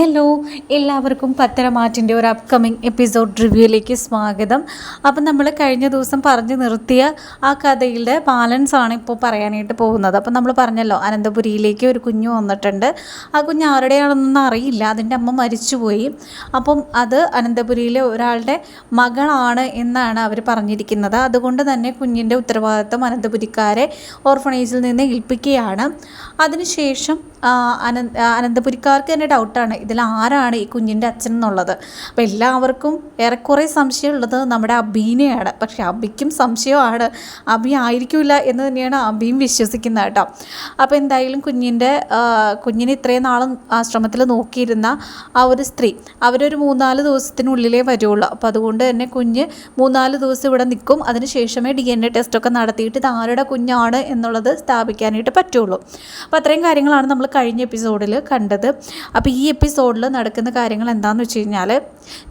Hello എല്ലാവർക്കും പത്തരമാറ്റിന്റെ ഒരു upcoming episode റിവ്യൂയിലേക്ക് സ്വാഗതം. അപ്പം നമ്മൾ കഴിഞ്ഞ ദിവസം പറഞ്ഞു നിർത്തിയ ആ കഥയുടെ ബാലൻസ് ആണ് ഇപ്പോൾ പറയാനായിട്ട് പോകുന്നത്. അപ്പം നമ്മൾ പറഞ്ഞല്ലോ അനന്തപുരിയിലേക്ക് ഒരു കുഞ്ഞു വന്നിട്ടുണ്ട്. ആ കുഞ്ഞ് ആരുടെയാണെന്നൊന്നും അറിയില്ല. അതിന്റെ അമ്മ മരിച്ചുപോയി. അപ്പം അത് അനന്തപുരിയിലെ ഒരാളുടെ മകളാണ് എന്നാണ് അവർ പറഞ്ഞിരിക്കുന്നത്. അതുകൊണ്ട് തന്നെ കുഞ്ഞിന്റെ ഉത്തരവാദിത്വം അനന്തപുരിക്കാരെ ഓർഫണേജിൽ നിന്ന് ഏൽപ്പിക്കുകയാണ്. അതിനുശേഷം അനന്ത അനന്തപുരിക്കാർക്ക് തന്നെ ഡൗട്ടാണ് ഇതിൽ ആരാണ് ഈ കുഞ്ഞിന്റെ അച്ഛൻ എന്നുള്ളത്? അപ്പോൾ എല്ലാവർക്കും ഏറെക്കുറെ സംശയമുള്ളത് നമ്മുടെ അബീനെയാണ്. പക്ഷേ അബിക്കും സംശയമാണ്. അബി ആയിരിക്കില്ല എന്ന് തന്നെയാണ് അബിയും വിശ്വസിക്കുന്നത് കേട്ടോ. അപ്പോൾ എന്തായാലും കുഞ്ഞിന്റെ കുഞ്ഞിനെ ഇത്രയും നാളും ആശ്രമത്തിൽ നോക്കിയിരുന്ന ആ ഒരു സ്ത്രീ അവരൊരു മൂന്നാൽ ദിവസത്തിനുള്ളിലേ വരുള്ളൂ. അപ്പോൾ അതുകൊണ്ട് തന്നെ കുഞ്ഞ് മൂന്നാൽ ദിവസം ഇവിടെ നിൽക്കും. അതിനുശേഷമേ ഡി എൻ എ ടെസ്റ്റൊക്കെ നടത്തിയിട്ട് ഇത് ആരുടെ കുഞ്ഞാണ് എന്നുള്ളത് സ്ഥാപിക്കാനായിട്ട് പറ്റുള്ളൂ. അപ്പോൾ അത്രയും കാര്യങ്ങളാണ് നമ്മൾ കഴിഞ്ഞ എപ്പിസോഡിൽ കണ്ടത്. അപ്പോൾ ഈ എപ്പിസോഡിൽ നടക്കുന്ന കാര്യങ്ങൾ എന്താണെന്ന് വെച്ച് കഴിഞ്ഞാൽ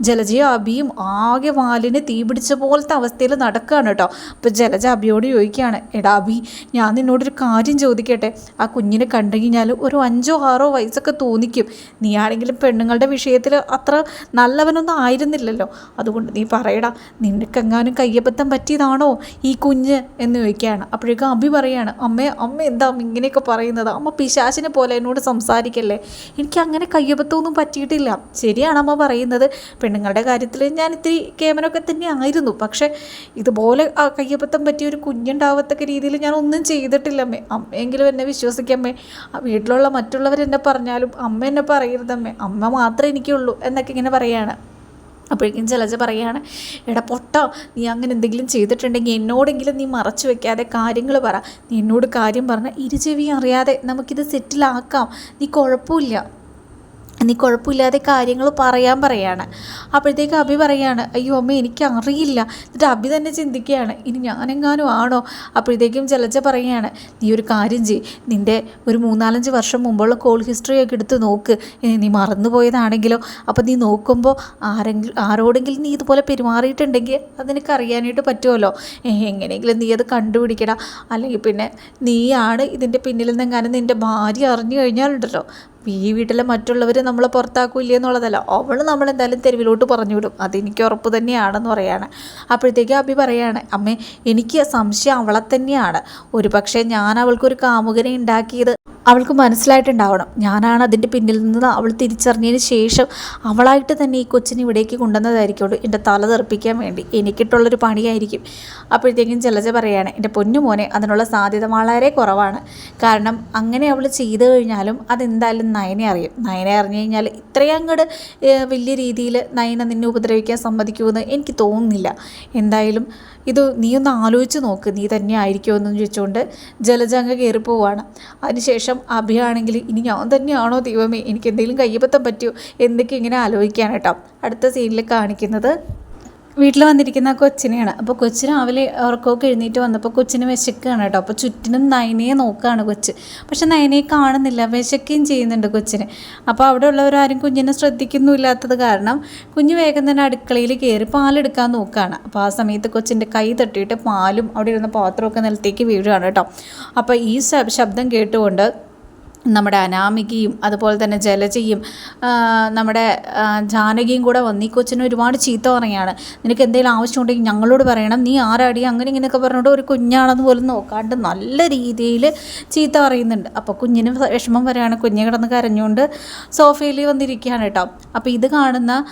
ജലജയും അബിയും ആകെ വാലിന് തീ പിടിച്ച പോലത്തെ അവസ്ഥയിൽ നടക്കുകയാണ് കേട്ടോ അപ്പോൾ ജലജ അബിയോട് ചോദിക്കുകയാണ് എടാ അബി ഞാൻ നിന്നോടൊരു കാര്യം ചോദിക്കട്ടെ? ആ കുഞ്ഞിനെ കണ്ടു കഴിഞ്ഞാൽ ഒരു അഞ്ചോ ആറോ വയസ്സൊക്കെ തോന്നിക്കും. നീ ആണെങ്കിലും പെണ്ണുങ്ങളുടെ വിഷയത്തിൽ അത്ര നല്ലവനൊന്നും ആയിരുന്നില്ലല്ലോ. അതുകൊണ്ട് നീ പറയടാ നിനക്കെങ്ങാനും കയ്യബദ്ധം പറ്റിയതാണോ ഈ കുഞ്ഞ്? എന്ന് ചോദിക്കുകയാണ്. അപ്പോഴേക്കും അബി പറയാണ് അമ്മേ അമ്മ എന്താ ഇങ്ങനെയൊക്കെ പറയുന്നത്? അമ്മ പിശാചിനെ പോലെ എന്നോട് സംസാരിക്കല്ലേ? എനിക്ക് അങ്ങനെ കയ്യബദ്ധമൊന്നും പറ്റിയിട്ടില്ല. ശരിയാണ് അമ്മ പറയുന്നത്. പെണ്ണുങ്ങളുടെ കാര്യത്തിൽ ഞാൻ ഇത്തിരി കേമനൊക്കെ തന്നെ ആയിരുന്നു പക്ഷേ ഇതുപോലെ കയ്യബദ്ധം പറ്റിയ ഒരു കുഞ്ഞുണ്ടാവത്തക്ക രീതിയിൽ ഞാൻ ഒന്നും ചെയ്തിട്ടില്ല അമ്മേ. അമ്മയെങ്കിലും എന്നെ വിശ്വസിക്കമ്മേ വീട്ടിലുള്ള മറ്റുള്ളവർ എന്നെ പറഞ്ഞാലും അമ്മ എന്നെ പറയരുതമ്മേ അമ്മ. മാത്രമേ എനിക്കുള്ളൂ എന്നൊക്കെ ഇങ്ങനെ പറയാണ്. അപ്പോഴേക്കും ജലജ പറയാണ് എടാ പൊട്ടോ നീ അങ്ങനെ എന്തെങ്കിലും ചെയ്തിട്ടുണ്ടെങ്കിൽ എന്നോടെങ്കിലും നീ മറച്ചു വെക്കാതെ കാര്യങ്ങൾ പറ. നീ എന്നോട് കാര്യം പറഞ്ഞാൽ ഇരുചെവി അറിയാതെ നമുക്കിത് സെറ്റിലാക്കാം. നീ കുഴപ്പമില്ല. നീ കുഴപ്പമില്ലാതെ കാര്യങ്ങൾ പറയാൻ പറയാണ്. അപ്പോഴത്തേക്ക് അഭി പറയാണ് അയ്യോ അമ്മ എനിക്ക് അറിയില്ല എന്നിട്ട് അഭി തന്നെ ചിന്തിക്കുകയാണ് ഇനി ഞാനെങ്ങാനും ആണോ? അപ്പോഴത്തേക്കും ജലജ പറയാണ് നീ ഒരു കാര്യം ചെയ് നിന്റെ ഒരു മൂന്നാലഞ്ച് വർഷം മുമ്പുള്ള കോൾ ഹിസ്റ്ററിയൊക്കെ എടുത്ത് നോക്ക്. നീ മറന്നുപോയതാണെങ്കിലോ? അപ്പോൾ നീ നോക്കുമ്പോൾ ആരെങ്കിലും ആരോടെങ്കിലും നീ ഇതുപോലെ പെരുമാറിയിട്ടുണ്ടെങ്കിൽ അതിനൊക്കെ അറിയാനായിട്ട് പറ്റുമല്ലോ? എങ്ങനെയെങ്കിലും നീ അത് കണ്ടുപിടിക്കടാ. അല്ലെങ്കിൽ പിന്നെ നീയാണ് ഇതിന്റെ പിന്നിൽ നിന്നെങ്ങാനും നിന്റെ ഭാര്യ അറിഞ്ഞു കഴിഞ്ഞാലുണ്ടല്ലോ. ഈ വീട്ടിലെ മറ്റുള്ളവർ നമ്മളെ പുറത്താക്കില്ല എന്നുള്ളതല്ല. അവൾ നമ്മൾ എന്തായാലും തെരുവിലോട്ട് പറഞ്ഞു വിടും അതെനിക്ക് ഉറപ്പ് തന്നെയാണെന്ന് പറയാണ്. അപ്പോഴത്തേക്ക് അബി പറയാണ് അമ്മേ എനിക്ക് സംശയം അവളെ തന്നെയാണ്. ഒരു പക്ഷേ ഞാൻ അവൾക്കൊരു കാമുകനെ ഉണ്ടാക്കിയത് അവൾക്ക് മനസ്സിലായിട്ടുണ്ടാവണം. ഞാനാണ് അതിന്റെ പിന്നിൽ നിന്ന് അവൾ തിരിച്ചറിഞ്ഞതിന് ശേഷം അവളായിട്ട് തന്നെ ഈ കൊച്ചിനെ ഇവിടേക്ക് കൊണ്ടുവന്നതായിരിക്കുള്ളൂ എന്റെ തല തെറിപ്പിക്കാൻ വേണ്ടി. എനിക്കിട്ടുള്ളൊരു പണിയായിരിക്കും. അപ്പോഴത്തേക്കും ജലജ പറയാണ് എന്റെ പൊന്നുമോനെ അതിനുള്ള സാധ്യത വളരെ കുറവാണ്. കാരണം അങ്ങനെ അവൾ ചെയ്തു കഴിഞ്ഞാലും അതെന്തായാലും നയനെ അറിയും. നയനെ അറിഞ്ഞു കഴിഞ്ഞാൽ ഇത്രയും അങ്ങോട്ട് വലിയ രീതിയിൽ നയനെ നിന്നെ ഉപദ്രവിക്കാൻ സമ്മതിക്കുമെന്ന് എനിക്ക് തോന്നുന്നില്ല. എന്തായാലും ഇത് നീ ഒന്ന് ആലോചിച്ച് നോക്ക്. നീ തന്നെ ആയിരിക്കുമെന്ന് ചോദിച്ചുകൊണ്ട് ജലജങ്ക കയറിപ്പോവാണ് കയറി പോവാണ്. അതിനുശേഷം അഭിയാണെങ്കിൽ ഇനി ഞാൻ തന്നെയാണോ ദൈവമേ എനിക്ക് എന്തെങ്കിലും കയ്യബത്തം പറ്റുമോ എന്തൊക്കെ ഇങ്ങനെ കേട്ടോ. അടുത്ത സീനിൽ കാണിക്കുന്നത് വീട്ടിൽ വന്നിരിക്കുന്ന കൊച്ചിനെയാണ്. അപ്പോൾ കൊച്ചു രാവിലെ ഉറക്കമൊക്കെ എഴുന്നേറ്റ് വന്നപ്പോൾ കൊച്ചിന് വിശക്കുകയാണ് കേട്ടോ. അപ്പോൾ ചുറ്റിനും നയനയെ നോക്കുകയാണ് കൊച്ച്. പക്ഷെ നയനയെ കാണുന്നില്ല. വിശക്കുകയും ചെയ്യുന്നുണ്ട് കൊച്ചിന്. അപ്പോൾ അവിടെ ഉള്ളവരാരും കുഞ്ഞിനെ ശ്രദ്ധിക്കുന്നുമില്ലാത്തത് കാരണം കുഞ്ഞ് വേഗം തന്നെ അടുക്കളയിൽ കയറി പാലെടുക്കാൻ നോക്കുകയാണ്. അപ്പോൾ ആ സമയത്ത് കൊച്ചിന്റെ കൈ തട്ടിയിട്ട് പാലും അവിടെ ഇരുന്ന പാത്രമൊക്കെ നിലത്തേക്ക് വീഴുകയാണ് കേട്ടോ. അപ്പോൾ ഈ ശബ്ദം കേട്ടുകൊണ്ട് നമ്മുടെ അനാമികയും അതുപോലെ തന്നെ ജലജയും നമ്മുടെ ജാനകിയും കൂടെ വന്ന് ഈ കൊച്ചിന് ഒരുപാട് ചീത്ത പറയുകയാണ്. നിനക്ക് എന്തെങ്കിലും ആവശ്യമുണ്ടെങ്കിൽ ഞങ്ങളോട് പറയണം. നീ ആരാടി? അങ്ങനെ ഇങ്ങനെയൊക്കെ പറഞ്ഞിട്ട് ഒരു കുഞ്ഞാണെന്ന് പോലും നോക്കാണ്ട് നല്ല രീതിയിൽ ചീത്ത പറയുന്നുണ്ട്. അപ്പോൾ കുഞ്ഞിന് വിഷമം വരികയാണ്. കുഞ്ഞ് കിടന്ന് കരഞ്ഞുകൊണ്ട് സോഫയിൽ വന്നിരിക്കുകയാണ് കേട്ടോ. അപ്പോൾ ഇത് കാണുന്ന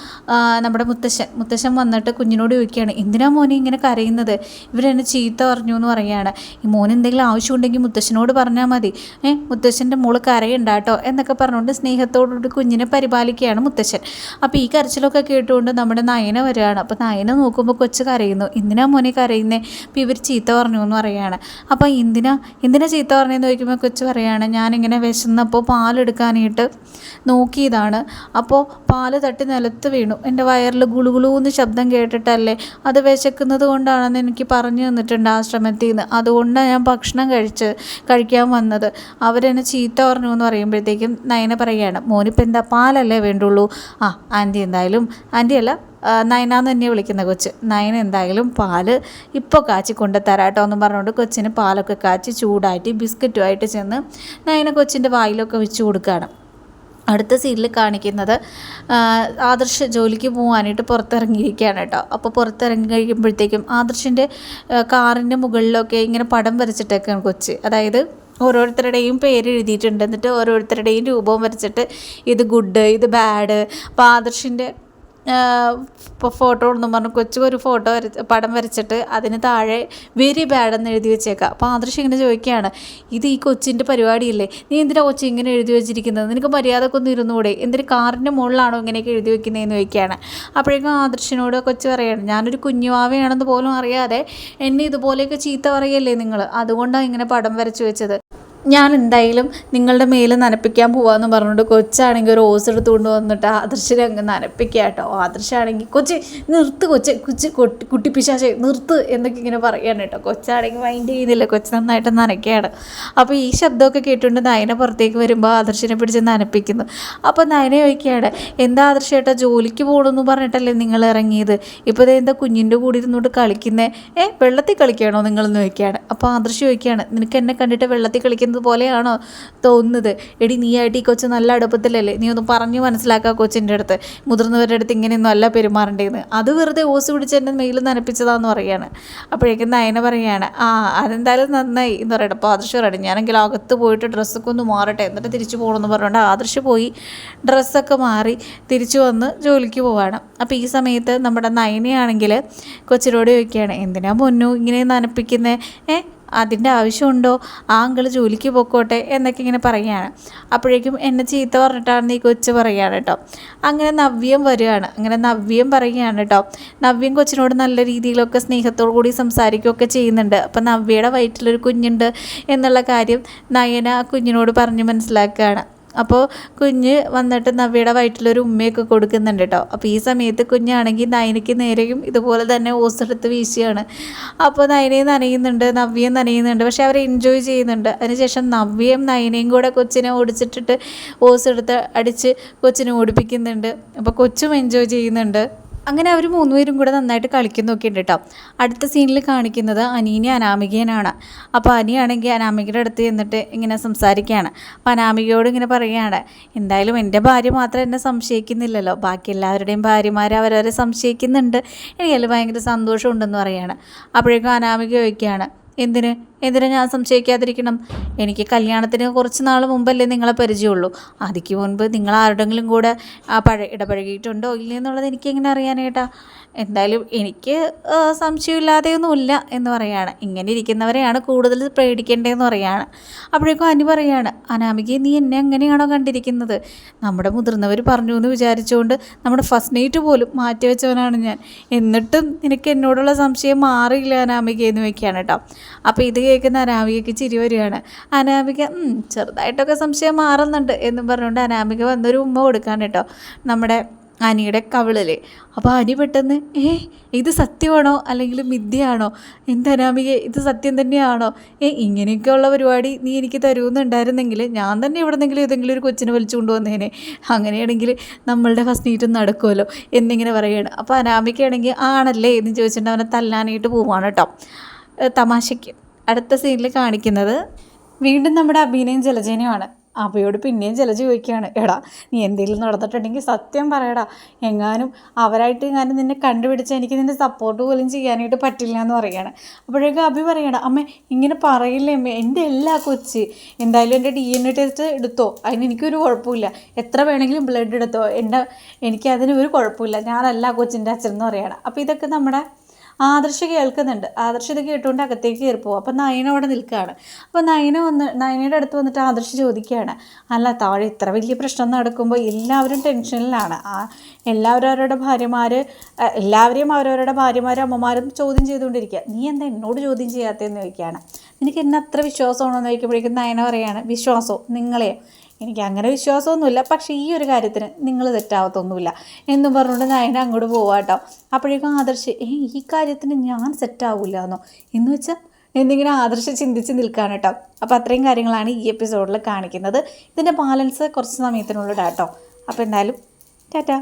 നമ്മുടെ മുത്തശ്ശൻ. മുത്തശ്ശൻ വന്നിട്ട് കുഞ്ഞിനോട് ചോദിക്കുകയാണ് എന്തിനാ മോനെ ഇങ്ങനെ കരയുന്നത്? ഇവരെന്നെ ചീത്ത പറഞ്ഞു എന്ന് പറയുകയാണ്. ഈ മോൻ എന്തെങ്കിലും ആവശ്യമുണ്ടെങ്കിൽ മുത്തശ്ശനോട് പറഞ്ഞാൽ മതി. ഏഹ് മുത്തശ്ശന്റെ മോൾ കരയണ്ട കേട്ടോ എന്നൊക്കെ പറഞ്ഞുകൊണ്ട് സ്നേഹത്തോടുകൂടി കുഞ്ഞിനെ പരിപാലിക്കുകയാണ് മുത്തച്ഛൻ അപ്പോൾ ഈ കരച്ചിലൊക്കെ കേട്ടുകൊണ്ട് നമ്മുടെ നയന വരികയാണ്. അപ്പോൾ നയന നോക്കുമ്പോൾ കൊച്ചു കരയുന്നു. എന്തിനാ മോനെ കരയുന്നേ? അപ്പോൾ ഇവർ ചീത്ത പറഞ്ഞു എന്ന് പറയുകയാണ്. അപ്പോൾ എന്തിനാ? എന്തിനാ ചീത്ത പറഞ്ഞതെന്ന് ചോദിക്കുമ്പോൾ കൊച്ചു പറയുകയാണ് ഞാനിങ്ങനെ വിശന്നപ്പോൾ പാലെടുക്കാനായിട്ട് നോക്കിയതാണ്. അപ്പോൾ പാൽ തട്ടി നിലത്ത് വീണു. എന്റെ വയറിൽ ഗുളുഗുളൂന്ന് ശബ്ദം കേട്ടിട്ടല്ലേ അത് വിശക്കുന്നത് കൊണ്ടാണെന്ന് എനിക്ക് പറഞ്ഞു തന്നിട്ടുണ്ട് ആശ്രമത്തിൽ നിന്ന്. അതുകൊണ്ടാണ് ഞാൻ ഭക്ഷണം കഴിച്ച് കഴിക്കാൻ വന്നത്. അവരെന്നെ ചീത്ത പറഞ്ഞു എന്ന് പറയുമ്പോഴത്തേക്കും നയന പറയുകയാണ് മോനിപ്പോൾ എന്താ പാലല്ലേ വേണ്ടുള്ളൂ? ആ ആന്റി എന്തായാലും ആന്റി അല്ല നയന എന്ന് തന്നെ വിളിക്കുന്ന കൊച്ച്. നയന എന്തായാലും പാൽ ഇപ്പോൾ കാച്ചി കൊണ്ട് തരാട്ടോ എന്ന് പറഞ്ഞുകൊണ്ട് കൊച്ചിന് പാലൊക്കെ കാച്ചി ചൂടായിട്ട് ബിസ്ക്കറ്റുമായിട്ട് ചെന്ന് നയന കൊച്ചിന്റെ വായിലൊക്കെ വെച്ച് കൊടുക്കുകയാണ്. അടുത്ത സീനിൽ കാണിക്കുന്നത് ആദർശ് ജോലിക്ക് പോകാനായിട്ട് പുറത്തിറങ്ങിയിരിക്കുകയാണ് കേട്ടോ. അപ്പോൾ പുറത്തിറങ്ങി കഴിയുമ്പോഴത്തേക്കും ആദർശിന്റെ കാറിന്റെ മുകളിലൊക്കെ ഇങ്ങനെ പടം വരച്ചിട്ടൊക്കെയാണ് കൊച്ച്. അതായത് ഓരോരുത്തരുടെയും പേര് എഴുതിയിട്ടുണ്ട്. എന്നിട്ട് ഓരോരുത്തരുടെയും രൂപവും വരച്ചിട്ട് ഇത് ഗുഡ് ഇത് ബാഡ് അപ്പോൾ ആദർശിന്റെ ഫോട്ടോ ഒന്നും പറഞ്ഞു. കൊച്ചു ഒരു ഫോട്ടോ വരച്ച് പടം വരച്ചിട്ട് അതിന് താഴെ വെരി ബാഡ് എന്ന് എഴുതി വെച്ചേക്കാം. അപ്പോൾ ആദർശ് ഇങ്ങനെ ചോദിക്കുകയാണ് ഇത് ഈ കൊച്ചിന്റെ പരിപാടിയില്ലേ? നീ എന്തിനാ കൊച്ചി ഇങ്ങനെ എഴുതി വെച്ചിരിക്കുന്നത്? നിനക്ക് മര്യാദക്കൊന്നും ഇരുന്നുകൂടെ എന്തിന് കാറിന്റെ മുകളിലാണോ ഇങ്ങനെയൊക്കെ എഴുതി വെക്കുന്നതെന്ന് ചോദിക്കുകയാണ്. അപ്പോഴേക്കും ആദർശിനോട് കൊച്ചു പറയുകയാണ് ഞാനൊരു കുഞ്ഞുവാവയാണെന്ന് പോലും അറിയാതെ എന്നെ ഇതുപോലെയൊക്കെ ചീത്ത പറയല്ലേ നിങ്ങൾ അതുകൊണ്ടാണ് ഇങ്ങനെ പടം വരച്ചു വെച്ചത്. ഞാൻ എന്തായാലും നിങ്ങളുടെ മേൽ നനപ്പിക്കാൻ പോവാന്ന് പറഞ്ഞുകൊണ്ട് കൊച്ചാണെങ്കിൽ ഒരു ഓസ് എടുത്തുകൊണ്ട് വന്നിട്ട് ആദർശനെ അങ്ങ് നനപ്പിക്കുക കേട്ടോ ആദർശാണെങ്കിൽ കൊച്ചി നിർത്ത് കൊച്ച് കൊച്ച് കൊട്ടി കുട്ടിപ്പിശാശേ നിർത്ത് എന്നൊക്കെ ഇങ്ങനെ പറയാണ് കേട്ടോ കൊച്ചാണെങ്കിൽ മൈൻഡ് ചെയ്യുന്നില്ല കൊച്ച് നന്നായിട്ട് നനയ്ക്കുകയാണ് അപ്പോൾ ഈ ശബ്ദമൊക്കെ കേട്ടുകൊണ്ട് നയന പുറത്തേക്ക് വരുമ്പോൾ ആദർശനെ പിടിച്ച് നനപ്പിക്കുന്നു. അപ്പോൾ നയന ചോദിക്കുകയാണ് എന്താ ആദർശ ആദർശേട്ടാ ജോലിക്ക് പോകണമെന്ന് പറഞ്ഞിട്ടല്ലേ നിങ്ങൾ ഇറങ്ങിയത്? ഇപ്പോൾ എന്താ കുഞ്ഞിന്റെ കൂടി ഇരുന്നുകൊണ്ട് കളിക്കുന്നത് ഏ വെള്ളത്തിൽ കളിക്കുകയാണോ നിങ്ങളെന്ന് ചോദിക്കുകയാണ് അപ്പോൾ ആദർശ് ചോദിക്കുകയാണ് നിനക്ക് എന്നെ കണ്ടിട്ട് വെള്ളത്തിൽ കളിക്കുന്നത് പോലെയാണോ തോന്നുന്നത്? എടി നീ ആയിട്ട് ഈ കൊച്ച് നല്ല അടുപ്പത്തിലല്ലേ? നീ ഒന്ന് പറഞ്ഞു മനസ്സിലാക്കുക കൊച്ചിന്റെ അടുത്ത്. മുതിർന്നവരുടെ അടുത്ത് ഇങ്ങനെയൊന്നും അല്ല പെരുമാറേണ്ടതെന്ന്. അത് വെറുതെ ഓസ് പിടിച്ച് എന്നെ മെയിൽ നനപ്പിച്ചതാന്ന് പറയാണ് അപ്പോഴേക്കും നയന പറയാണ് ആ അതെന്തായാലും നന്നായി. എന്ന് പറയട്ടെ അപ്പോൾ ആദർശ് പറയട്ടെ ഞാനെങ്കിൽ അകത്ത് പോയിട്ട് ഡ്രസ്സൊക്കെ ഒന്ന് മാറട്ടെ. എന്നിട്ട് തിരിച്ചു പോകണമെന്ന് പറഞ്ഞുകൊണ്ട് ആദർശ് പോയി ഡ്രസ്സൊക്കെ മാറി തിരിച്ചു വന്ന് ജോലിക്ക് പോവാണ്. അപ്പോൾ ഈ സമയത്ത് നമ്മുടെ നയനയാണെങ്കിൽ കൊച്ചിനോട് ചോദിക്കുകയാണ് എന്തിനാ പൊന്നു ഇങ്ങനെ നനപ്പിക്കുന്നത് ഏ അതിന്റെ ആവശ്യമുണ്ടോ? ആ അങ്കിൾ ജോലിക്ക് പൊക്കോട്ടെ എന്നൊക്കെ ഇങ്ങനെ പറയുകയാണ്. അപ്പോഴേക്കും എന്നെ ചീത്ത പറഞ്ഞിട്ടാണ് ഈ കൊച്ച് പറയുകയാണ് കേട്ടോ. അങ്ങനെ നവ്യം വരികയാണ്. അങ്ങനെ നവ്യം പറയുകയാണ് കേട്ടോ. നവ്യം കൊച്ചിനോട് നല്ല രീതിയിലൊക്കെ സ്നേഹത്തോടു കൂടി സംസാരിക്കുകയൊക്കെ ചെയ്യുന്നുണ്ട്. അപ്പം നവ്യയുടെ വയറ്റിലൊരു കുഞ്ഞുണ്ട് എന്നുള്ള കാര്യം നയന കുഞ്ഞിനോട് പറഞ്ഞ് മനസ്സിലാക്കുകയാണ്. അപ്പോൾ കുഞ്ഞ് വന്നിട്ട് നവ്യയുടെ വയറ്റിലൊരു ഉമ്മയൊക്കെ കൊടുക്കുന്നുണ്ട് കേട്ടോ അപ്പോൾ ഈ സമയത്ത് കുഞ്ഞാണെങ്കിൽ നയനയ്ക്ക് നേരെയും ഇതുപോലെ തന്നെ ഓസെടുത്ത് വീശിയാണ്. അപ്പോൾ നയനയും നനയുന്നുണ്ട് നവ്യയും നനയുന്നുണ്ട് പക്ഷെ അവർ എൻജോയ് ചെയ്യുന്നുണ്ട്. അതിനുശേഷം നവ്യയും നയനയും കൂടെ കൊച്ചിനെ ഓടിച്ചിട്ടിട്ട് ഓസെടുത്ത് അടിച്ച് കൊച്ചിനെ ഓടിപ്പിക്കുന്നുണ്ട്. അപ്പോൾ കൊച്ചും എൻജോയ് ചെയ്യുന്നുണ്ട്. അങ്ങനെ അവർ മൂന്നുപേരും കൂടെ നന്നായിട്ട് കളിക്കുന്നൊക്കെ ഉണ്ട് കേട്ടോ അടുത്ത സീനിൽ കാണിക്കുന്നത് അനീനെ അനാമികേനാണ് അപ്പോൾ അനിയാണെങ്കിൽ അനാമികയുടെ അടുത്ത് ചെന്നിട്ട് ഇങ്ങനെ സംസാരിക്കുകയാണ്. അപ്പോൾ അനാമികയോട് ഇങ്ങനെ പറയുകയാണ് എന്തായാലും എന്റെ ഭാര്യ മാത്രം എന്നെ സംശയിക്കുന്നില്ലല്ലോ. ബാക്കി എല്ലാവരുടെയും ഭാര്യമാർ അവരവരെ സംശയിക്കുന്നുണ്ട്. എനിക്കതിൽ ഭയങ്കര സന്തോഷമുണ്ടെന്ന് പറയുകയാണ് അപ്പോഴേക്കും അനാമിക ചോദിക്കുകയാണ് എന്തിന്? എന്തിനാ ഞാൻ സംശയിക്കാതിരിക്കണം? എനിക്ക് കല്യാണത്തിന് കുറച്ച് നാൾ മുമ്പല്ലേ നിങ്ങളെ പരിചയമുള്ളൂ. അതിക്ക് മുൻപ് നിങ്ങൾ ആരുടെങ്കിലും കൂടെ ആ പഴ ഇടപഴകിയിട്ടുണ്ടോ? ഇല്ലെന്നുള്ളത് എനിക്ക് എങ്ങനെ അറിയാനേട്ടാ എന്തായാലും എനിക്ക് സംശയമില്ലാതെയൊന്നുമില്ല എന്ന് പറയാണ്. ഇങ്ങനെ ഇരിക്കുന്നവരെയാണ് കൂടുതൽ പേടിക്കേണ്ടതെന്ന് പറയാണ്. അപ്പോഴേക്കും അനി പറയാണ് അനാമിക നീ എന്നെ എങ്ങനെയാണോ കണ്ടിരിക്കുന്നത്? നമ്മുടെ മുതിർന്നവർ പറഞ്ഞു എന്ന് വിചാരിച്ചുകൊണ്ട് നമ്മുടെ ഫസ്റ്റ് നൈറ്റ് പോലും മാറ്റിവെച്ചവനാണ് ഞാൻ. എന്നിട്ടും നിനക്ക് എന്നോടുള്ള സംശയം മാറിയില്ല അനാമിക എന്ന് വയ്ക്കുകയാണ് കേട്ടോ. അപ്പോൾ ഇത് കേൾക്കുന്ന അനാമികയ്ക്ക് ചിരി വരികയാണ്. അനാമിക "ഉം, ചെറുതായിട്ടൊക്കെ സംശയം മാറുന്നുണ്ട് എന്നും പറഞ്ഞുകൊണ്ട് അനാമിക വന്നൊരു ഉമ്മ കൊടുക്കാൻ കേട്ടോ നമ്മുടെ അനിയുടെ കവിളിൽ അപ്പോൾ അനി പെട്ടെന്ന് ഏ ഇത് സത്യമാണോ? അല്ലെങ്കിൽ മിഥ്യയാണോ? എന്താ അനാമിക ഇത് സത്യം തന്നെയാണോ? ഏ ഇങ്ങനെയൊക്കെയുള്ള പരിപാടി നീ എനിക്ക് തരുമെന്നുണ്ടായിരുന്നെങ്കിൽ ഞാൻ തന്നെ എവിടെന്നെങ്കിലും ഏതെങ്കിലും ഒരു കൊച്ചിനെ വലിച്ചു കൊണ്ടുവന്നേനെ അങ്ങനെയാണെങ്കിൽ നമ്മളുടെ ഫസ്റ്റ് നീറ്റും നടക്കുമല്ലോ എന്നിങ്ങനെ പറയുകയാണ്. അപ്പോൾ അനാമിക അനാമികയാണെങ്കിൽ ആണല്ലേ? എന്ന് ചോദിച്ചിട്ട് അവനെ തല്ലാനായിട്ട് പോവാണ് കേട്ടോ. തമാശയ്ക്ക്. അടുത്ത സീനിൽ കാണിക്കുന്നത് വീണ്ടും നമ്മുടെ അഭിനയം ജലജേനയുമാണ്. അവയോട് പിന്നെയും ജലജ ചോദിക്കുകയാണ് എടാ നീ എന്തെങ്കിലും നടന്നിട്ടുണ്ടെങ്കിൽ സത്യം പറയടാ. എങ്ങാനും അവരായിട്ട് എങ്ങാനും നിന്നെ കണ്ടുപിടിച്ച് എനിക്ക് നിന്നെ സപ്പോർട്ട് പോലും ചെയ്യാനായിട്ട് പറ്റില്ല എന്ന് പറയുകയാണ്. അപ്പോഴേക്കും അഭി പറയണം അമ്മ ഇങ്ങനെ പറയില്ലേ അമ്മ? എന്റെ എല്ലാ കൊച്ച് എന്തായാലും എന്റെ ഡി എൻ എ ടെസ്റ്റ് എടുത്തോ? അതിന് എനിക്കൊരു കുഴപ്പമില്ല. എത്ര വേണമെങ്കിലും ബ്ലഡ് എടുത്തോ? എന്റെ എനിക്ക് അതിന് ഒരു കുഴപ്പമില്ല. ഞാനല്ല കൊച്ചിന്റെ അച്ഛൻ എന്ന് പറയുകയാണ്. അപ്പോൾ ഇതൊക്കെ നമ്മുടെ ആദർശ് കേൾക്കുന്നുണ്ട്. ആദർശ് ഇത് കേട്ടുകൊണ്ട് അകത്തേക്ക് കയറി പോകും അപ്പം നയന അവിടെ നിൽക്കുകയാണ്. അപ്പോൾ നയന വന്ന് നയനയുടെ അടുത്ത് വന്നിട്ട് ആദർശ് ചോദിക്കുകയാണ്. അല്ല താഴെ ഇത്ര വലിയ പ്രശ്നം നടക്കുമ്പോൾ എല്ലാവരും ടെൻഷനിലാണ്. ആ എല്ലാവരും അവരുടെ ഭാര്യമാർ എല്ലാവരെയും അവരവരുടെ ഭാര്യമാരും അമ്മമാരും ചോദ്യം ചെയ്തുകൊണ്ടിരിക്കുക. നീ എന്താ എന്നോട് ചോദ്യം ചെയ്യാത്തതെന്ന് ചോദിക്കുകയാണ്. നിനക്ക് എന്നെ അത്ര വിശ്വാസമാണോ എന്ന് ചോദിക്കുമ്പോഴേക്കും നയന പറയാണ് വിശ്വാസവും നിങ്ങളെയോ? എനിക്ക് അങ്ങനെ വിശ്വാസമൊന്നുമില്ല. പക്ഷേ ഈ ഒരു കാര്യത്തിന് നിങ്ങൾ തെറ്റാവത്തൊന്നുമില്ല. എന്നും പറഞ്ഞുകൊണ്ട് നയന അങ്ങോട്ട് പോവാട്ടോ. അപ്പോഴേക്കും ആദർശ് ഏ ഈ കാര്യത്തിന് ഞാൻ സെറ്റാവില്ല എന്നോ എന്ന് വെച്ചാൽ എന്നിങ്ങനെ ആദർശ് ചിന്തിച്ച് നിൽക്കാൻ കേട്ടോ. അപ്പോൾ അത്രയും കാര്യങ്ങളാണ് ഈ എപ്പിസോഡിൽ കാണിക്കുന്നത്. ഇതിന്റെ ബാലൻസ് കുറച്ച് സമയത്തിനുള്ളിൽ കേട്ടോ അപ്പോൾ എന്തായാലും ടാറ്റാ.